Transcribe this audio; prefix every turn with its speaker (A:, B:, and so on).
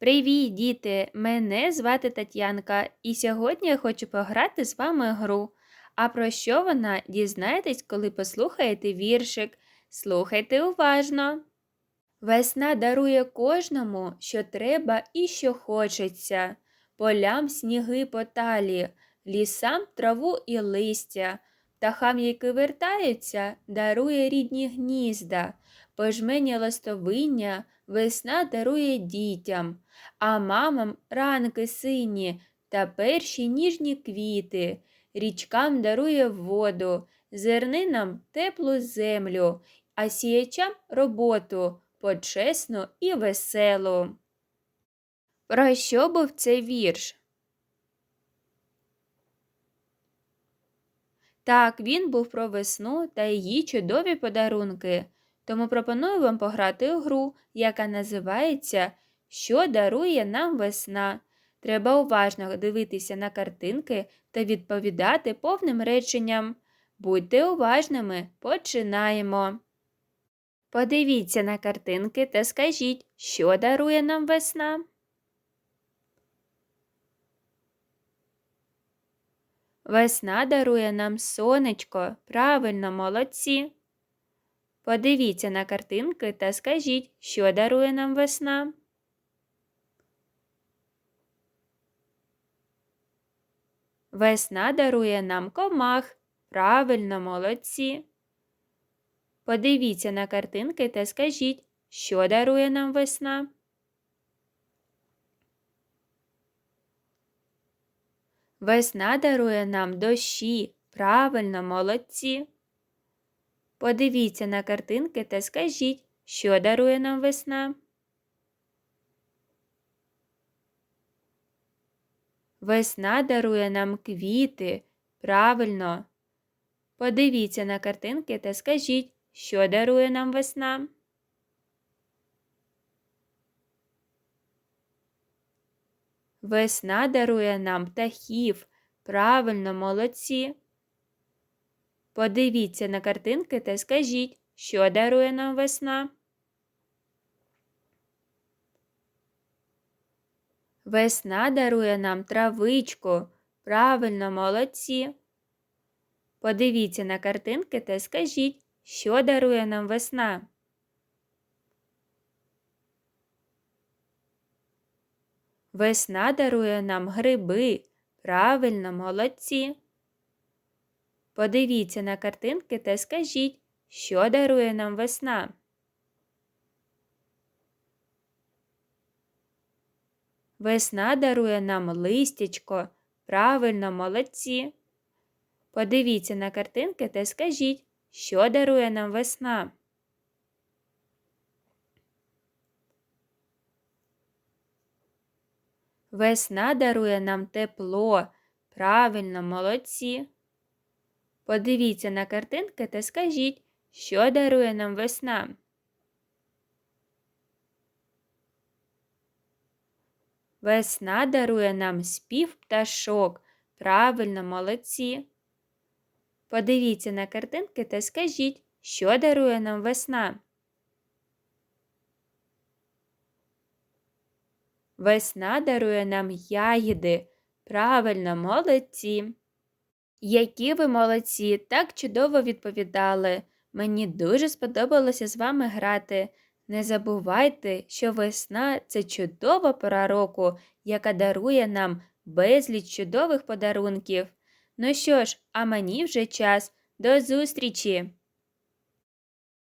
A: Привіт, діти! Мене звати Тетянка, і сьогодні я хочу пограти з вами гру. А про що вона дізнаєтесь, коли послухаєте віршик. Слухайте уважно. Весна дарує кожному, що треба і що хочеться, полям сніги по талі, лісам траву і листя, птахам, які вертаються, дарує рідні гнізда, пожмені ластовиння весна дарує дітям, а мамам ранки сині та перші ніжні квіти, річкам дарує воду, зернинам теплу землю, а сіячам роботу почесну і веселу. Про що був цей вірш? Так, він був про весну та її чудові подарунки. Тому пропоную вам пограти у гру, яка називається Що дарує нам весна. Треба уважно дивитися на картинки та відповідати повним реченням. Будьте уважними, починаємо. Подивіться на картинки та скажіть, що дарує нам весна. Весна дарує нам сонечко, правильно молодці. Подивіться на картинки та скажіть, що дарує нам весна. Весна дарує нам комах. Правильно, молодці. Подивіться на картинки та скажіть, що дарує нам весна. Весна дарує нам дощі. Правильно, молодці. Подивіться на картинки та скажіть, що дарує нам весна. Весна дарує нам квіти. Правильно. Подивіться на картинки та скажіть, що дарує нам весна. Весна дарує нам птахів. Правильно, молодці. Подивіться на картинки та скажіть, що дарує нам весна. Весна дарує нам травичку. Правильно, молодці. Подивіться на картинки та скажіть, що дарує нам весна. Весна дарує нам гриби. Правильно, молодці. Подивіться на картинки та скажіть, що дарує нам весна. Весна дарує нам листячко. Правильно, молодці. Подивіться на картинки та скажіть, що дарує нам весна. Весна дарує нам тепло. Правильно, молодці. Подивіться на картинки та скажіть, що дарує нам весна. Весна дарує нам спів пташок. Правильно, молодці. Подивіться на картинки та скажіть, що дарує нам весна. Весна дарує нам ягіди. Правильно, молодці. Які ви молодці, так чудово відповідали. Мені дуже сподобалося з вами грати. Не забувайте, що весна це чудова пора року, яка дарує нам безліч чудових подарунків. Ну що ж, а мені вже час. До зустрічі!